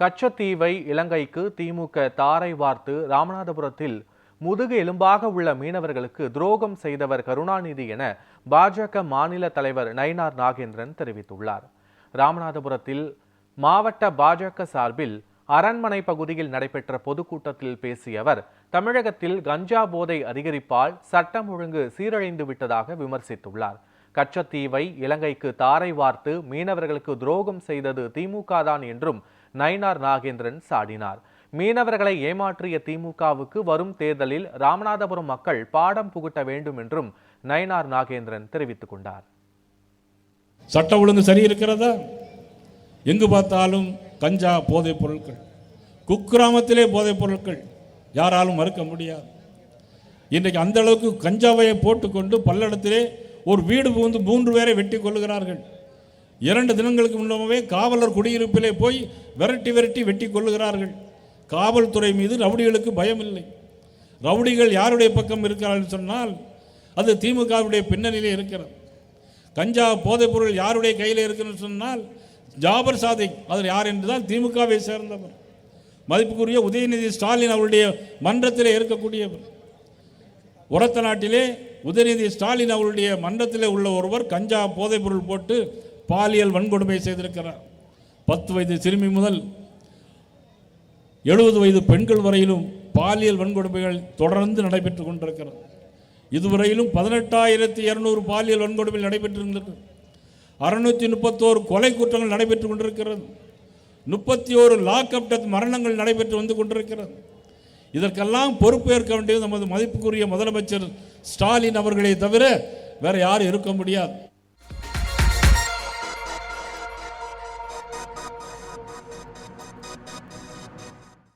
கச்சத்தீவை இலங்கைக்கு திமுக தாரை வார்த்து ராமநாதபுரத்தில் முதுகு எலும்பாக உள்ள மீனவர்களுக்கு துரோகம் செய்தவர் கருணாநிதி என பாஜக மாநில தலைவர் நயினார் நாகேந்திரன் தெரிவித்துள்ளார். ராமநாதபுரத்தில் மாவட்ட பாஜக சார்பில் அரண்மனை பகுதியில் நடைபெற்ற பொதுக்கூட்டத்தில் பேசிய அவர் தமிழகத்தில் கஞ்சா போதை அதிகரிப்பால் சட்டம் ஒழுங்கு சீரழிந்து விட்டதாக விமர்சித்துள்ளார். கச்சத்தீவை இலங்கைக்கு தாரை வார்த்து மீனவர்களுக்கு துரோகம் செய்தது திமுக தான் என்றும் நயினார் நாகேந்திரன் சாடினார். மீனவர்களை ஏமாற்றிய திமுகவுக்கு வரும் தேர்தலில் ராமநாதபுரம் மக்கள் பாடம் புகுட்ட வேண்டும் என்றும் நயினார் நாகேந்திரன் தெரிவித்துக் கொண்டார். சட்ட ஒழுங்கு சரி இருக்கிறதா எங்கு பார்த்தாலும் கஞ்சா போதைப் பொருட்கள். குக்கிராமத்திலே போதைப் பொருட்கள் யாராலும் மறுக்க முடியாது. இன்றைக்கு அந்த அளவுக்கு கஞ்சாவையை போட்டுக்கொண்டு பல்லடத்திலே ஒரு வீடு புகுந்து மூன்று பேரை வெட்டி கொள்ளுகிறார்கள் இரண்டு தினங்களுக்கு முன்னமே காவலர் குடியிருப்பிலே போய் விரட்டி விரட்டி வெட்டி கொள்ளுகிறார்கள். காவல்துறை மீது ரவுடிகளுக்கு பயம் இல்லை ரவுடிகள் யாருடைய பக்கம் இருக்கிறார்கள் சொன்னால் அது திமுகவுடைய பின்னணியிலே இருக்கிறது. கஞ்சா போதைப்பொருள் யாருடைய கையில் இருக்குன்னு சொன்னால் ஜாபர் சாதிக் அதில் யார் என்றுதான் திமுகவை சேர்ந்தவர். மதிப்புக்குரிய உதயநிதி ஸ்டாலின் அவருடைய மன்றத்தில் இருக்கக்கூடியவர். உரத்த நாட்டிலே உதயநிதி ஸ்டாலின் அவருடைய மன்றத்தில் உள்ள ஒருவர் கஞ்சா போதைப்பொருள் போட்டு பாலியல் வன்கொடுமை செய்திருக்கிறார். பத்து வயது சிறுமி முதல் எழுபது வயது பெண்கள் வரையிலும் பாலியல் வன்கொடுமைகள் தொடர்ந்து நடைபெற்று கொண்டிருக்கிறது. இதுவரையிலும் பதினெட்டாயிரத்தி இருநூறு பாலியல் வன்கொடுமைகள் நடைபெற்றிருந்தது. அறுநூத்தி முப்பத்தோரு கொலை குற்றங்கள் நடைபெற்று கொண்டிருக்கிறது. முப்பத்தி ஓரு லாக்அப் டெத் மரணங்கள் நடைபெற்று வந்து கொண்டிருக்கிறது. இதற்கெல்லாம் பொறுப்பேற்க வேண்டியது நமது மதிப்புக்குரிய முதலமைச்சர் ஸ்டாலின் அவர்களே தவிர வேற யாரும் இருக்க முடியாது.